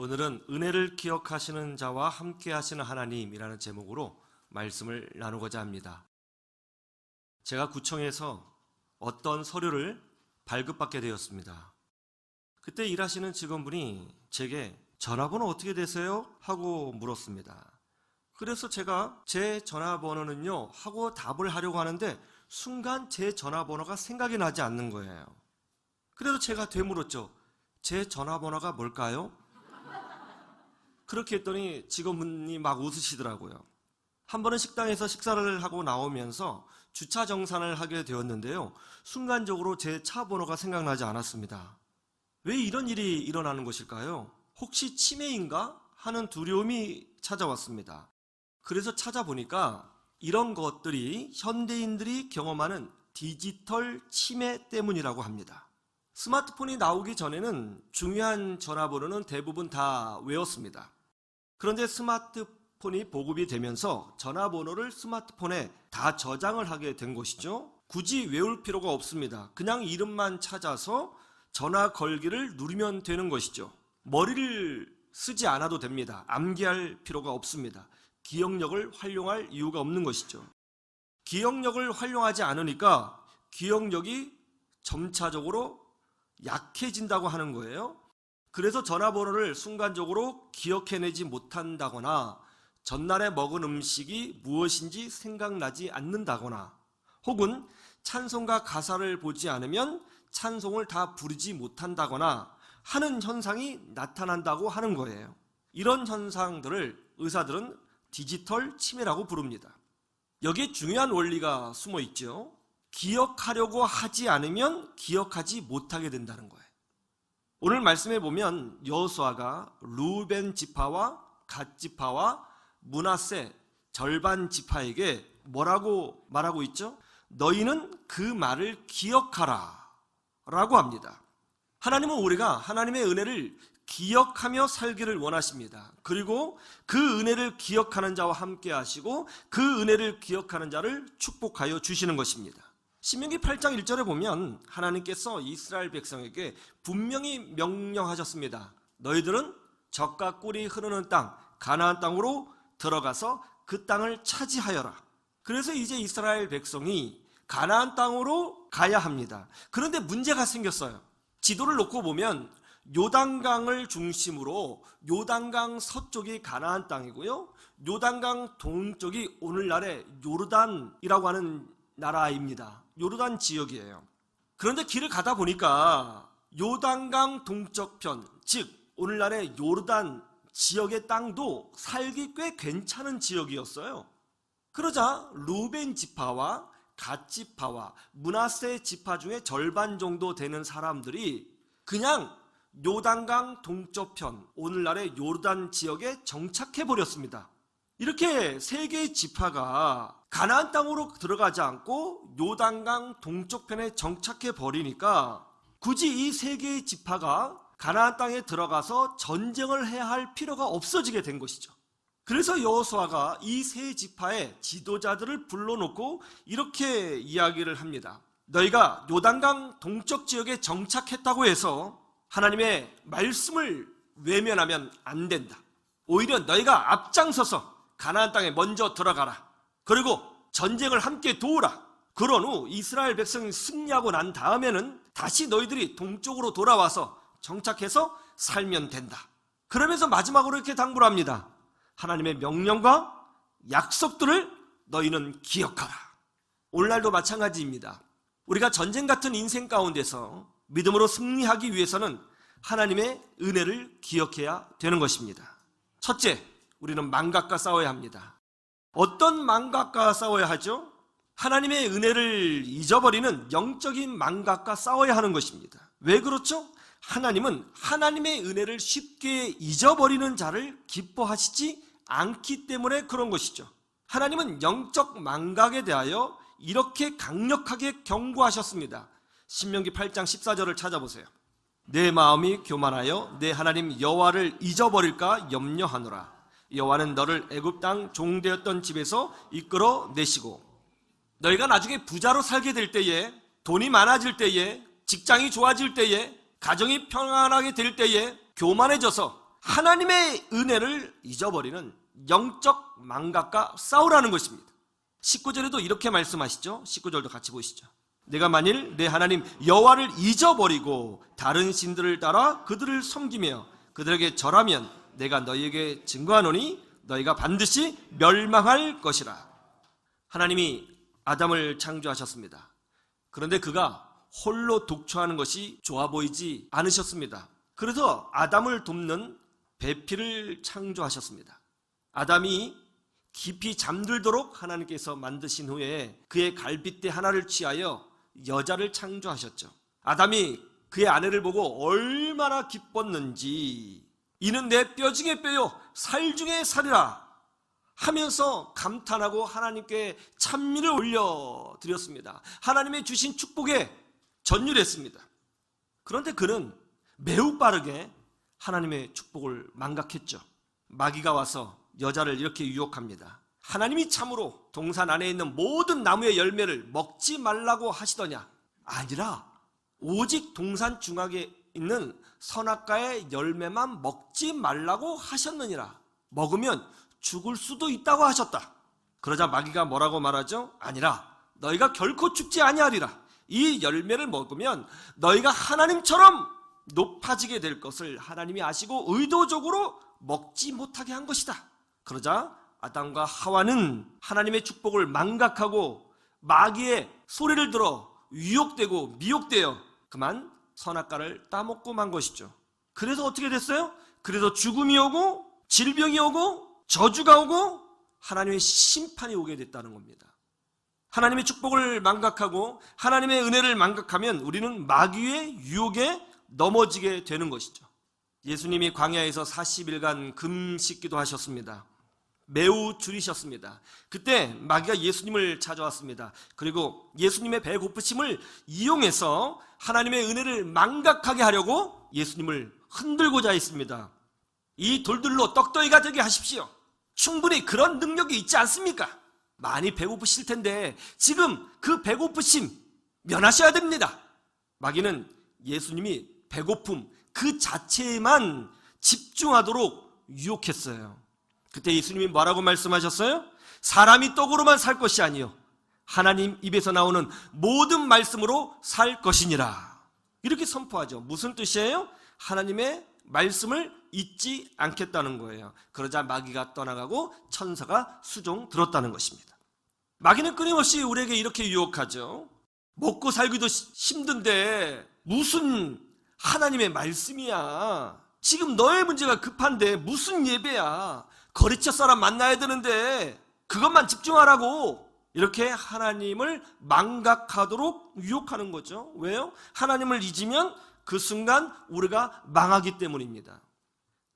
오늘은 은혜를 기억하시는 자와 함께 하시는 하나님이라는 제목으로 말씀을 나누고자 합니다. 제가 구청에서 어떤 서류를 발급받게 되었습니다. 그때 일하시는 직원분이 제게 전화번호 어떻게 되세요? 하고 물었습니다. 그래서 제가 제 전화번호는요 하고 답을 하려고 하는데 순간 제 전화번호가 생각이 나지 않는 거예요. 그래서 제가 되물었죠. 제 전화번호가 뭘까요? 그렇게 했더니 직원분이 막 웃으시더라고요. 한 번은 식당에서 식사를 하고 나오면서 주차 정산을 하게 되었는데요. 순간적으로 제 차 번호가 생각나지 않았습니다. 왜 이런 일이 일어나는 것일까요? 혹시 치매인가? 하는 두려움이 찾아왔습니다. 그래서 찾아보니까 이런 것들이 현대인들이 경험하는 디지털 치매 때문이라고 합니다. 스마트폰이 나오기 전에는 중요한 전화번호는 대부분 다 외웠습니다. 그런데 스마트폰이 보급이 되면서 전화번호를 스마트폰에 다 저장을 하게 된 것이죠. 굳이 외울 필요가 없습니다. 그냥 이름만 찾아서 전화 걸기를 누르면 되는 것이죠. 머리를 쓰지 않아도 됩니다. 암기할 필요가 없습니다. 기억력을 활용할 이유가 없는 것이죠. 기억력을 활용하지 않으니까 기억력이 점차적으로 약해진다고 하는 거예요. 그래서 전화번호를 순간적으로 기억해내지 못한다거나 전날에 먹은 음식이 무엇인지 생각나지 않는다거나 혹은 찬송가 가사를 보지 않으면 찬송을 다 부르지 못한다거나 하는 현상이 나타난다고 하는 거예요. 이런 현상들을 의사들은 디지털 치매라고 부릅니다. 여기에 중요한 원리가 숨어 있죠. 기억하려고 하지 않으면 기억하지 못하게 된다는 거예요. 오늘 말씀해 보면 여호수아가 루벤 지파와 갓 지파와 문하세 절반 지파에게 뭐라고 말하고 있죠? 너희는 그 말을 기억하라 라고 합니다. 하나님은 우리가 하나님의 은혜를 기억하며 살기를 원하십니다. 그리고 그 은혜를 기억하는 자와 함께 하시고 그 은혜를 기억하는 자를 축복하여 주시는 것입니다. 신명기 8장 1절에 보면 하나님께서 이스라엘 백성에게 분명히 명령하셨습니다. 너희들은 적과 꿀이 흐르는 땅 가나안 땅으로 들어가서 그 땅을 차지하여라. 그래서 이제 이스라엘 백성이 가나안 땅으로 가야 합니다. 그런데 문제가 생겼어요. 지도를 놓고 보면 요단강을 중심으로 요단강 서쪽이 가나안 땅이고요. 요단강 동쪽이 오늘날의 요르단이라고 하는 나라입니다. 요르단 지역이에요. 그런데 길을 가다 보니까 요단강 동쪽편, 즉 오늘날의 요르단 지역의 땅도 살기 꽤 괜찮은 지역이었어요. 그러자 루벤 지파와 갓 지파와 문하세 지파 중에 절반 정도 되는 사람들이 그냥 요단강 동쪽편, 오늘날의 요르단 지역에 정착해 버렸습니다. 이렇게 세 개의 지파가 가나안 땅으로 들어가지 않고 요단강 동쪽편에 정착해 버리니까 굳이 이 세 개의 지파가 가나안 땅에 들어가서 전쟁을 해야 할 필요가 없어지게 된 것이죠. 그래서 여호수아가 이 세 지파의 지도자들을 불러놓고 이렇게 이야기를 합니다. 너희가 요단강 동쪽 지역에 정착했다고 해서 하나님의 말씀을 외면하면 안 된다. 오히려 너희가 앞장서서 가나안 땅에 먼저 들어가라. 그리고 전쟁을 함께 도우라. 그런 후 이스라엘 백성이 승리하고 난 다음에는 다시 너희들이 동쪽으로 돌아와서 정착해서 살면 된다. 그러면서 마지막으로 이렇게 당부를 합니다. 하나님의 명령과 약속들을 너희는 기억하라. 오늘날도 마찬가지입니다. 우리가 전쟁 같은 인생 가운데서 믿음으로 승리하기 위해서는 하나님의 은혜를 기억해야 되는 것입니다. 첫째, 우리는 망각과 싸워야 합니다. 어떤 망각과 싸워야 하죠? 하나님의 은혜를 잊어버리는 영적인 망각과 싸워야 하는 것입니다. 왜 그렇죠? 하나님은 하나님의 은혜를 쉽게 잊어버리는 자를 기뻐하시지 않기 때문에 그런 것이죠. 하나님은 영적 망각에 대하여 이렇게 강력하게 경고하셨습니다. 신명기 8장 14절을 찾아보세요. 내 마음이 교만하여 내 하나님 여호와를 잊어버릴까 염려하노라. 여호와는 너를 애굽 땅 종되었던 집에서 이끌어 내시고 너희가 나중에 부자로 살게 될 때에 돈이 많아질 때에 직장이 좋아질 때에 가정이 평안하게 될 때에 교만해져서 하나님의 은혜를 잊어버리는 영적 망각과 싸우라는 것입니다. 19절에도 이렇게 말씀하시죠. 19절도 같이 보시죠. 내가 만일 내 하나님 여호와를 잊어버리고 다른 신들을 따라 그들을 섬기며 그들에게 절하면 내가 너희에게 증거하노니 너희가 반드시 멸망할 것이라. 하나님이 아담을 창조하셨습니다. 그런데 그가 홀로 독초하는 것이 좋아 보이지 않으셨습니다. 그래서 아담을 돕는 배필을 창조하셨습니다. 아담이 깊이 잠들도록 하나님께서 만드신 후에 그의 갈빗대 하나를 취하여 여자를 창조하셨죠. 아담이 그의 아내를 보고 얼마나 기뻤는지 이는 내 뼈 중에 뼈요 살 중에 살이라 하면서 감탄하고 하나님께 찬미를 올려 드렸습니다. 하나님의 주신 축복에 전율했습니다. 그런데 그는 매우 빠르게 하나님의 축복을 망각했죠. 마귀가 와서 여자를 이렇게 유혹합니다. 하나님이 참으로 동산 안에 있는 모든 나무의 열매를 먹지 말라고 하시더냐? 아니라 오직 동산 중앙에 있는 선악과의 열매만 먹지 말라고 하셨느니라. 먹으면 죽을 수도 있다고 하셨다. 그러자 마귀가 뭐라고 말하죠? 아니라 너희가 결코 죽지 아니하리라. 이 열매를 먹으면 너희가 하나님처럼 높아지게 될 것을 하나님이 아시고 의도적으로 먹지 못하게 한 것이다. 그러자 아담과 하와는 하나님의 축복을 망각하고 마귀의 소리를 들어 유혹되고 미혹되어 그만 선악과를 따먹고 만 것이죠. 그래서 어떻게 됐어요? 그래서 죽음이 오고 질병이 오고 저주가 오고 하나님의 심판이 오게 됐다는 겁니다. 하나님의 축복을 망각하고 하나님의 은혜를 망각하면 우리는 마귀의 유혹에 넘어지게 되는 것이죠. 예수님이 광야에서 40일간 금식기도 하셨습니다. 매우 줄이셨습니다. 그때 마귀가 예수님을 찾아왔습니다. 그리고 예수님의 배 고프심을 이용해서 하나님의 은혜를 망각하게 하려고 예수님을 흔들고자 했습니다. 이 돌들로 떡더이가 되게 하십시오. 충분히 그런 능력이 있지 않습니까? 많이 배고프실 텐데 지금 그 배고프심 면하셔야 됩니다. 마귀는 예수님이 배고픔 그 자체에만 집중하도록 유혹했어요. 그때 예수님이 뭐라고 말씀하셨어요? 사람이 떡으로만 살 것이 아니요 하나님 입에서 나오는 모든 말씀으로 살 것이니라. 이렇게 선포하죠. 무슨 뜻이에요? 하나님의 말씀을 잊지 않겠다는 거예요. 그러자 마귀가 떠나가고 천사가 수종 들었다는 것입니다. 마귀는 끊임없이 우리에게 이렇게 유혹하죠. 먹고 살기도 힘든데 무슨 하나님의 말씀이야. 지금 너의 문제가 급한데 무슨 예배야. 거리처 사람 만나야 되는데 그것만 집중하라고 이렇게 하나님을 망각하도록 유혹하는 거죠. 왜요? 하나님을 잊으면 그 순간 우리가 망하기 때문입니다.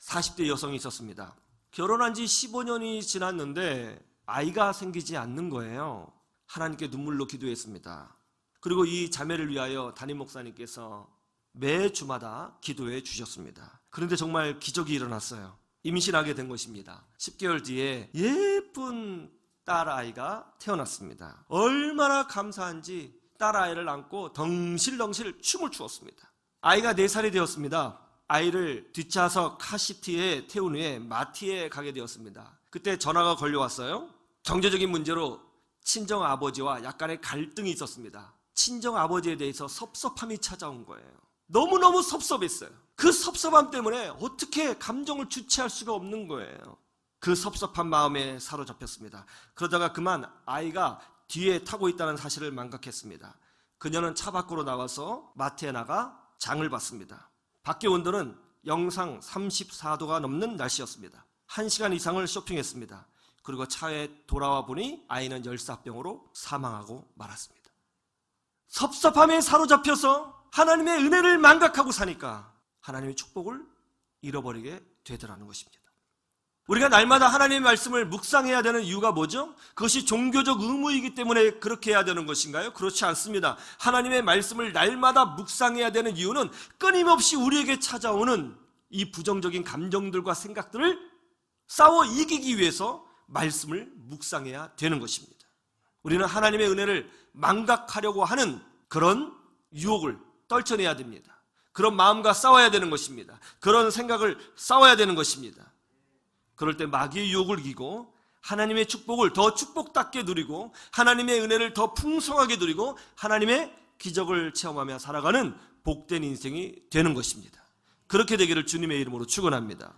40대 여성이 있었습니다. 결혼한 지 15년이 지났는데 아이가 생기지 않는 거예요. 하나님께 눈물로 기도했습니다. 그리고 이 자매를 위하여 담임 목사님께서 매 주마다 기도해 주셨습니다. 그런데 정말 기적이 일어났어요. 임신하게 된 것입니다. 10개월 뒤에 예쁜 딸아이가 태어났습니다. 얼마나 감사한지 딸아이를 안고 덩실덩실 춤을 추었습니다. 아이가 4살이 되었습니다. 아이를 뒷좌석 카시트에 태운 후에 마티에 가게 되었습니다. 그때 전화가 걸려왔어요. 경제적인 문제로 친정 아버지와 약간의 갈등이 있었습니다. 친정 아버지에 대해서 섭섭함이 찾아온 거예요. 너무너무 섭섭했어요. 그 섭섭함 때문에 어떻게 감정을 주체할 수가 없는 거예요. 그 섭섭한 마음에 사로잡혔습니다. 그러다가 그만 아이가 뒤에 타고 있다는 사실을 망각했습니다. 그녀는 차 밖으로 나와서 마트에 나가 장을 봤습니다. 밖의 온도는 영상 34도가 넘는 날씨였습니다. 1시간 이상을 쇼핑했습니다. 그리고 차에 돌아와 보니 아이는 열사병으로 사망하고 말았습니다. 섭섭함에 사로잡혀서 하나님의 은혜를 망각하고 사니까 하나님의 축복을 잃어버리게 되더라는 것입니다. 우리가 날마다 하나님의 말씀을 묵상해야 되는 이유가 뭐죠? 그것이 종교적 의무이기 때문에 그렇게 해야 되는 것인가요? 그렇지 않습니다. 하나님의 말씀을 날마다 묵상해야 되는 이유는 끊임없이 우리에게 찾아오는 이 부정적인 감정들과 생각들을 싸워 이기기 위해서 말씀을 묵상해야 되는 것입니다. 우리는 하나님의 은혜를 망각하려고 하는 그런 유혹을 떨쳐내야 됩니다. 그런 마음과 싸워야 되는 것입니다. 그런 생각을 싸워야 되는 것입니다. 그럴 때 마귀의 유혹을 이기고 하나님의 축복을 더 축복답게 누리고 하나님의 은혜를 더 풍성하게 누리고 하나님의 기적을 체험하며 살아가는 복된 인생이 되는 것입니다. 그렇게 되기를 주님의 이름으로 축원합니다.